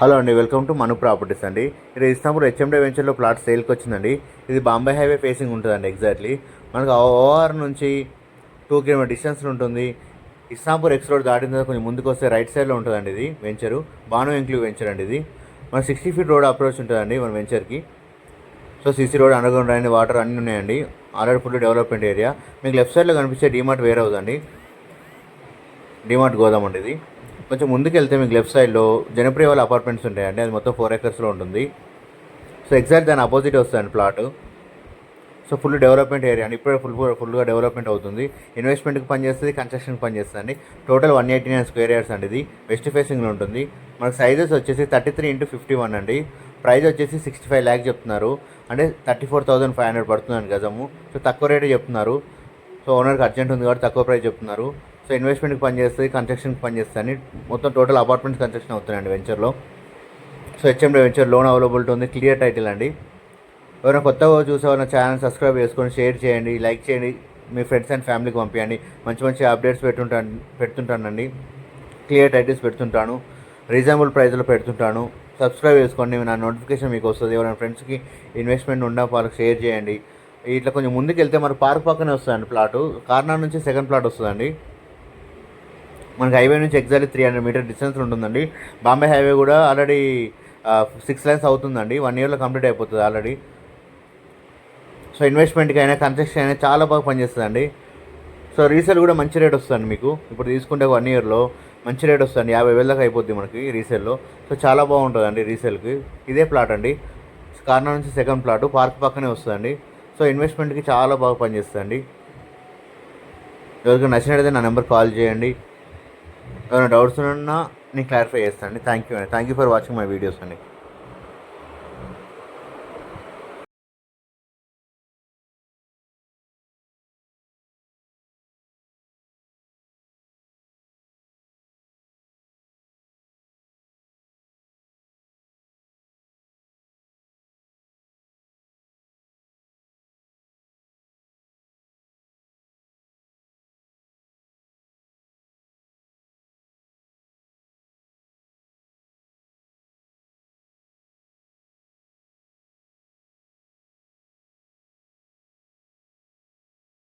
Hello అండి welcome to Manu properties అండి. ఇది ఇస్తాంపూర్ హెచ్ఎండే వెంచర్లో ప్లాట్ సేల్కి వచ్చిందండి. ఇది బాంబే హైవే ఫేసింగ్ ఉంటుందండి ఎగ్జాక్ట్లీ. మనకు ఓఆర్ నుంచి టూ కిలోమీటర్ డిస్టెన్స్లో ఉంటుంది. ఇస్తాంపూర్ ఎక్స్ రోడ్ దాటిన తర్వాత కొంచెం ముందుకు వస్తే రైట్ సైడ్లో ఉంటుందండి ఇది వెంచరు. బాను ఎంక్లూ వెంచర్ అండి ఇది. మన సిక్స్టీ ఫీట్ రోడ్ అప్రోచ్ ఉంటుందండి మన వెంచర్కి. సో సీసీ రోడ్ అండర్గ్రౌండ్ అండి వాటర్ అన్నీ ఉన్నాయండి. Already full development area. మీకు లెఫ్ట్ సైడ్లో కనిపించే డీమార్ట్ వేర్ అవుతుంది డిమార్ట్ గోదాం అండి ఇది. కొంచెం ముందుకెళ్తే మీకు లెఫ్ట్ సైడ్లో జనప్రియ వాళ్ళ అపార్ట్మెంట్స్ ఉంటాయండి. అది మొత్తం ఫోర్ ఎకర్స్లో ఉంటుంది. సో ఎగ్జాక్ట్ దాని అపోజిట్ వస్తుందండి plot so full development area అండి. ఇప్పుడే ఫుల్ ఫుల్గా డెవలప్మెంట్ అవుతుంది. ఇన్వెస్ట్మెంట్కి పనిచేస్తుంది కన్స్ట్రక్షన్కి పనిచేస్తుంది అండి total one eighty nine square years అండి ఇది. వెస్ట్ ఫేసింగ్లో ఉంటుంది. మనకు సైజెస్ వచ్చేసి thirty three into fifty one అండి. ప్రైస్ వచ్చేసి సిక్స్టీ ఫైవ్ ల్యాక్ చెప్తున్నారు. అంటే thirty four thousand five hundred పడుతుందండి గజము. సో తక్కువ రేటే చెప్తున్నారు. సో ఓనర్కి అర్జెంట్ ఉంది కాబట్టి తక్కువ ప్రైస్ చెప్తున్నారు. సో ఇన్వెస్ట్మెంట్కి పనిచేస్తుంది కన్స్ట్రక్షన్కి పనిచేస్తుంది అని మొత్తం టోటల్ అపార్ట్మెంట్స్ కన్స్ట్రక్షన్ అవుతున్నాయండి వెంచర్లో so HMD venture loan availability ఉంది క్లియర్ టైటిల్ అండి. ఎవరైనా కొత్తగా చూసేవాళ్ళ ఛానల్ సబ్స్క్రైబ్ చేసుకొని షేర్ చేయండి లైక్ చేయండి మీ ఫ్రెండ్స్ అండ్ ఫ్యామిలీకి పంపించండి మంచి మంచి అప్డేట్స్ పెట్టుంటాను పెడుతుంటానండి. క్లియర్ టైటిల్స్ పెడుతుంటాను రీజనబుల్ ప్రైస్లో పెడుతుంటాను. సబ్స్క్రైబ్ చేసుకోండి నా నోటిఫికేషన్ మీకు వస్తుంది. ఎవరైనా ఫ్రెండ్స్కి ఇన్వెస్ట్మెంట్ ఉండా వాళ్ళకి షేర్ చేయండి. ఇట్లా కొంచెం ముందుకు వెళ్తే మరి పార్క్ పక్కనే వస్తుందండి ప్లాటు కార్నర్ నుంచి సెకండ్ ప్లాట్ వస్తుందండి. మనకి హైవే నుంచి exactly three hundred metre distance ఉంటుందండి. బాంబే హైవే కూడా ఆల్రెడీ సిక్స్ లైన్స్ అవుతుందండి. వన్ ఇయర్లో కంప్లీట్ అయిపోతుంది ఆల్రెడీ. సో ఇన్వెస్ట్మెంట్కి అయినా కన్స్ట్రక్షన్ అయినా చాలా బాగా పనిచేస్తుందండి. సో రీసేల్ కూడా మంచి రేట్ వస్తుంది మీకు. ఇప్పుడు తీసుకుంటే వన్ ఇయర్లో మంచి రేట్ వస్తుంది యాభై వేల దాకా అయిపోద్ది మనకి రీసేల్లో. సో చాలా బాగుంటుందండి రీసేల్కి. ఇదే ప్లాట్ అండి. కార్నర్ నుంచి సెకండ్ ప్లాట్ పార్క్ పక్కనే వస్తుందండి. సో ఇన్వెస్ట్మెంట్కి చాలా బాగా పనిచేస్తుందండి. ఎవరికి నచ్చినట్టయితే నా నెంబర్ కాల్ చేయండి. ఏమైనా డౌట్స్ ఉన్నా నేను క్లారిఫై చేస్తాను అండి థ్యాంక్ యూ అండి. Thank you for watching my videos అండి.